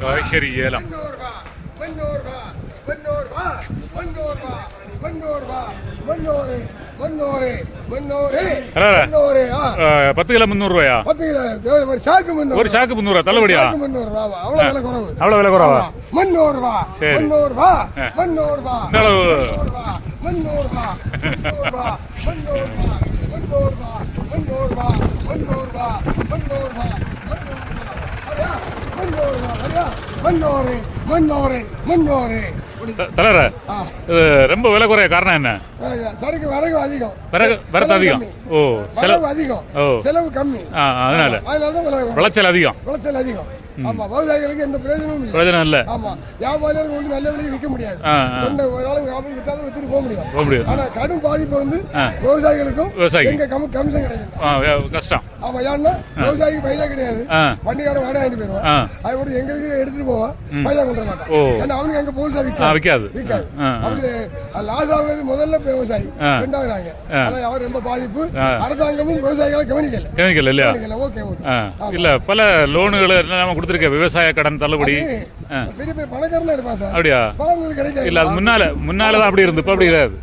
காய்கறி ஏலம். பத்து கிலோ முந்நூறு ரூபாயா ஒரு சாக்கு முந்நூறு ஒரு சாக்கு முந்நூறு தள்ளுபடியா? முந்நூறு ரூபா அவ்வளவு விலை குறவு? அவ்வளவு விலை குறவா முந்நூறு ரூபா சரி. முந்நூறு ரூபா முந்நூறு ரூபா இந்த அளவு முந்நூறு ரூபா முந்நூறு ரூபா முந்நூறு ரூபா முந்நூறு ரூபா முந்நூறு ரூபா முன்னூறு முன்னூறு முன்னூறு தலைவர இது ரொம்ப விலை குறைய காரணம் என்ன. சரக்கு விறகு அதிகம். விறகு அதிகம். ஓ செலவு அதிகம். ஓ. செலவு கம்மி. அதனால. அதனால. விளைச்சல் அதிகம். விளைச்சல் அதிகம். ஆமா விவசாயிகளுக்கு எந்த பிரயோஜனமும் இல்லை. பிரயோஜனம் இல்லை. ஆமா வியாபாரிகளுக்கு கொண்டு நல்ல விலைக்கு விற்க முடியாது. கொண்ட ஒரு வியாபாரம் வித்தாலும் வித்துட்டு போக முடியும் போக முடியும் ஆனா கடும் பாதிப்பு வந்து. விவசாயிகளுக்கும் விவசாயிக்கு. எங்க கம் கமிஷன் வே- கஷ்டம். ஆமா ஏன்னா விவசாயிக்கு பைசா கிடையாது. வண்டிக்காரன் வாடகை வாங்கிட்டு போயிருவான் ஆ. அது கூட எங்களுக்கு எடுத்துட்டு போவான் பைசா கொண்டு வர மாட்டான். ஏன்னா அவனுக்கு எங்க போலீஸா விற்காது. விற்காது. விற்காது. அப்படி லாஸ் ஆகுது முதல்ல விவசாயி. ரெண்டாவது நாங்க. ஆனா அவர் ரொம்ப பாதிப்பு. அரசாங்கமும் விவசாயிகளை கவனிக்கல. கவனிக்கல இல்லையா? Okay okay. இல்ல பல லோனுகள் எல்லாம் கொடுத்துருக்க விவசாய கடன் தள்ளுபடி. அப்படியா? இல்ல முன்னால முன்னாலதான் அப்படி இருந்து அப்படி கிடையாது.